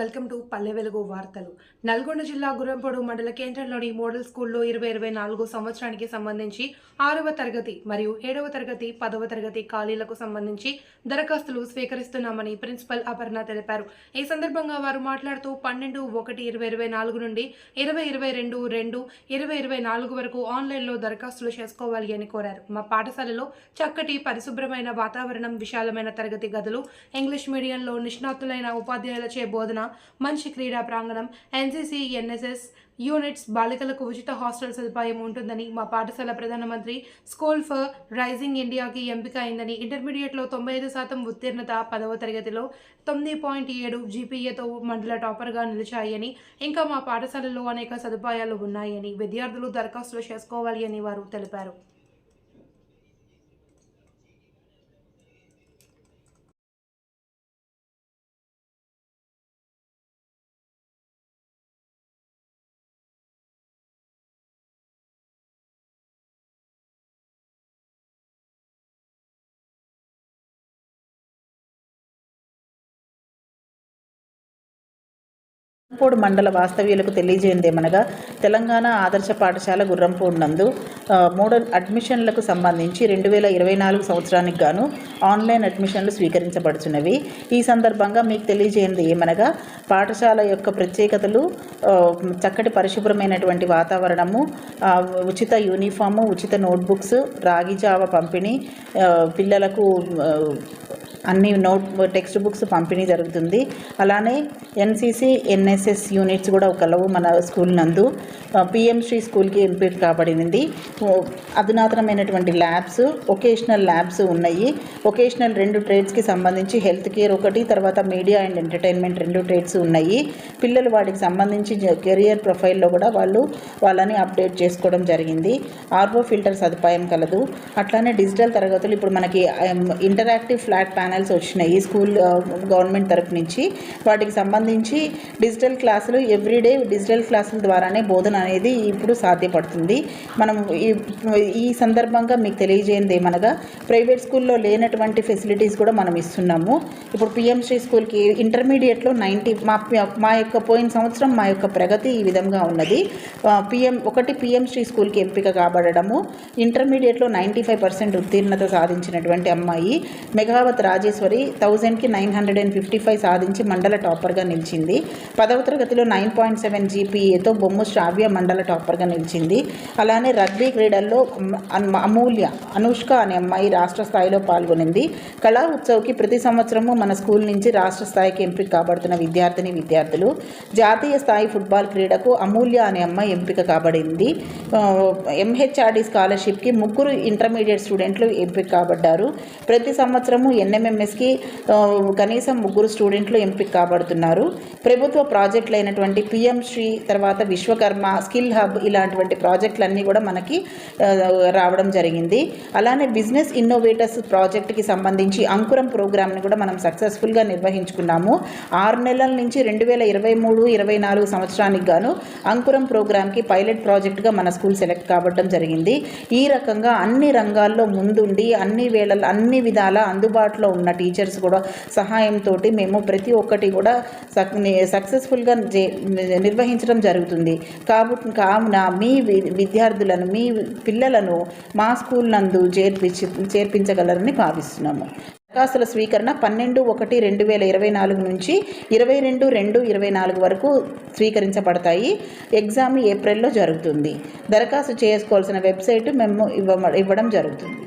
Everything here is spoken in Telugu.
వెల్కమ్ టు పల్లె వెలుగు వార్తలు. నల్గొండ జిల్లా గురంపొడు మండల కేంద్రంలోని మోడల్ స్కూల్లో ఇరవై ఇరవై నాలుగు సంవత్సరానికి సంబంధించి ఆరవ తరగతి మరియు ఏడవ తరగతి పదవ తరగతి ఖాళీలకు సంబంధించి దరఖాస్తులు స్వీకరిస్తున్నామని ప్రిన్సిపల్ అపర్ణ తెలిపారు. ఈ సందర్భంగా వారు మాట్లాడుతూ పన్నెండు ఒకటి ఇరవై ఇరవై నాలుగు నుండి ఇరవై ఇరవై రెండు రెండు ఇరవై ఇరవై నాలుగు వరకు ఆన్లైన్లో దరఖాస్తులు చేసుకోవాలి అని కోరారు. మా పాఠశాలలో చక్కటి పరిశుభ్రమైన వాతావరణం విశాలమైన తరగతి గదులు ఇంగ్లీష్ మీడియంలో నిష్ణాతులైన ఉపాధ్యాయులచే బోధన మంచి క్రీడా ప్రాంగణం ఎన్సీసీ ఎన్ఎస్ఎస్ యూనిట్స్ బాలికలకు ఉచిత హాస్టల్ సదుపాయం ఉంటుందని మా పాఠశాల ప్రధానమంత్రి స్కూల్ ఫర్ రైజింగ్ ఇండియాకి ఎంపిక అయిందని ఇంటర్మీడియట్లో తొంభై ఐదు శాతం ఉత్తీర్ణత పదవ తరగతిలో తొమ్మిది పాయింట్ ఏడు జీపీఏతో మండల టాపర్గా నిలిచాయని ఇంకా మా పాఠశాలలో అనేక సదుపాయాలు ఉన్నాయని విద్యార్థులు దరఖాస్తులు చేసుకోవాలి అని వారు తెలిపారు. గుర్రంపూడి మండల వాస్తవ్యులకు తెలియజేయందేమనగా తెలంగాణ ఆదర్శ పాఠశాల గుర్రంపూడి నందు మోడల్ అడ్మిషన్లకు సంబంధించి రెండు వేల ఇరవై నాలుగు సంవత్సరానికి గాను ఆన్లైన్ అడ్మిషన్లు స్వీకరించబడుచున్నవి. ఈ సందర్భంగా మీకు తెలియజేయండి ఏమనగా పాఠశాల యొక్క ప్రత్యేకతలు చక్కటి పరిశుభ్రమైనటువంటి వాతావరణము ఉచిత యూనిఫాము ఉచిత నోట్బుక్స్ రాగి జావ పంపిణీ పిల్లలకు అన్ని నోట్ టెక్స్ట్ బుక్స్ పంపిణీ జరుగుతుంది. అలానే ఎన్సీసీ ఎన్ఎస్ఎస్ యూనిట్స్ కూడా కలవు మన స్కూల్ నందు పిఎం శ్రీ స్కూల్కి ఎంపిక కాబడింది. అధునాతనమైనటువంటి ల్యాబ్స్ ఒకేషనల్ ల్యాబ్స్ ఉన్నాయి. ఒకేషనల్ రెండు ట్రేడ్స్కి సంబంధించి హెల్త్ కేర్ ఒకటి తర్వాత మీడియా అండ్ ఎంటర్టైన్మెంట్ రెండు ట్రేడ్స్ ఉన్నాయి. పిల్లలు వాటికి సంబంధించి కెరియర్ ప్రొఫైల్లో కూడా వాళ్ళు వాళ్ళని అప్డేట్ చేసుకోవడం జరిగింది. ఆర్వో ఫిల్టర్ సదుపాయం కలదు. అట్లానే డిజిటల్ తరగతులు ఇప్పుడు మనకి ఇంటరాక్టివ్ ఫ్లాట్ ప్యానల్ ఛానల్స్ వచ్చినాయి. స్కూల్ గవర్నమెంట్ తరపు నుంచి. వాటికి సంబంధించి డిజిటల్ క్లాసులు ఎవ్రీడే డిజిటల్ క్లాసుల ద్వారానే బోధన అనేది ఇప్పుడు సాధ్యపడుతుంది. మనం ఈ ఈ సందర్భంగా మీకు తెలియజేయండి ఏమనగా ప్రైవేట్ స్కూల్లో లేనటువంటి ఫెసిలిటీస్ కూడా మనం ఇస్తున్నాము. ఇప్పుడు పిఎంశ్రీ స్కూల్కి ఇంటర్మీడియట్లో నైంటీ మా మా యొక్క పోయిన సంవత్సరం మా యొక్క ప్రగతి ఈ విధంగా ఉన్నది. పిఎం ఒకటి పిఎంశ్రీ స్కూల్కి ఎంపిక కాబడము ఇంటర్మీడియట్లో నైంటీ ఫైవ్ పర్సెంట్ ఉత్తీర్ణత సాధించినటువంటి అమ్మాయి మెగావత్ రాజేశ్వరి థౌజండ్కి nine hundred and fifty five సాధించి మండల టాపర్గా నిలిచింది. పదవ తరగతిలో నైన్ పాయింట్ సెవెన్ జీపీఏతో బొమ్ము శ్రావ్య మండల టాపర్గా నిలిచింది. అలానే రగ్బీ క్రీడల్లో అమూల్య అనుష్క అనే అమ్మాయి రాష్ట్ర స్థాయిలో పాల్గొనింది. కళా ఉత్సవ్కి ప్రతి సంవత్సరము మన స్కూల్ నుంచి రాష్ట్ర స్థాయికి ఎంపిక కాబడుతున్న విద్యార్థిని విద్యార్థులు. జాతీయ స్థాయి ఫుట్బాల్ క్రీడకు అమూల్య అనే అమ్మాయి ఎంపిక కాబడింది. ఎంహెచ్ఆర్డీ ఎంహెచ్ఆర్డి స్కాలర్షిప్కి ముగ్గురు ఇంటర్మీడియట్ స్టూడెంట్లు ఎంపిక కాబడ్డారు. ప్రతి సంవత్సరము ఎంఎంఎస్కి కనీసం ముగ్గురు స్టూడెంట్లు ఎంపిక కాబడుతున్నారు. ప్రభుత్వ ప్రాజెక్టులు అయినటువంటి పిఎం శ్రీ తర్వాత విశ్వకర్మ స్కిల్ హబ్ ఇలాంటివంటి ప్రాజెక్టులన్నీ కూడా మనకి రావడం జరిగింది. అలానే బిజినెస్ ఇన్నోవేటర్స్ ప్రాజెక్ట్కి సంబంధించి అంకురం ప్రోగ్రామ్ని కూడా మనం సక్సెస్ఫుల్గా నిర్వహించుకున్నాము. ఆరు నెలల నుంచి రెండు వేల ఇరవై మూడు ఇరవై నాలుగు సంవత్సరానికి గాను అంకురం ప్రోగ్రామ్కి పైలట్ ప్రాజెక్ట్గా మన స్కూల్ సెలెక్ట్ కావడం జరిగింది. ఈ రకంగా అన్ని రంగాల్లో ముందుండి అన్ని వేళ అన్ని విధాల అందుబాటులో ఉన్న టీచర్స్ కూడా సహాయంతో మేము ప్రతి ఒక్కటి కూడా సక్ సక్సెస్ఫుల్గా జే- నిర్వహించడం జరుగుతుంది. కాబట్టి కావున మీ వి- విద్యార్థులను మీ పిల్లలను మా స్కూల్ నందు చేర్పించి చేర్పించగలరని భావిస్తున్నాము. దరఖాస్తుల స్వీకరణ పన్నెండు ఒకటి రెండు వేల ఇరవై నాలుగు నుంచి ఇరవై రెండు రెండు ఇరవై నాలుగు వరకు స్వీకరించబడతాయి. ఎగ్జామ్ ఏప్రిల్లో జరుగుతుంది. దరఖాస్తు చేసుకోవాల్సిన వెబ్సైట్ మేము ఇవ్వ ఇవ్వడం జరుగుతుంది.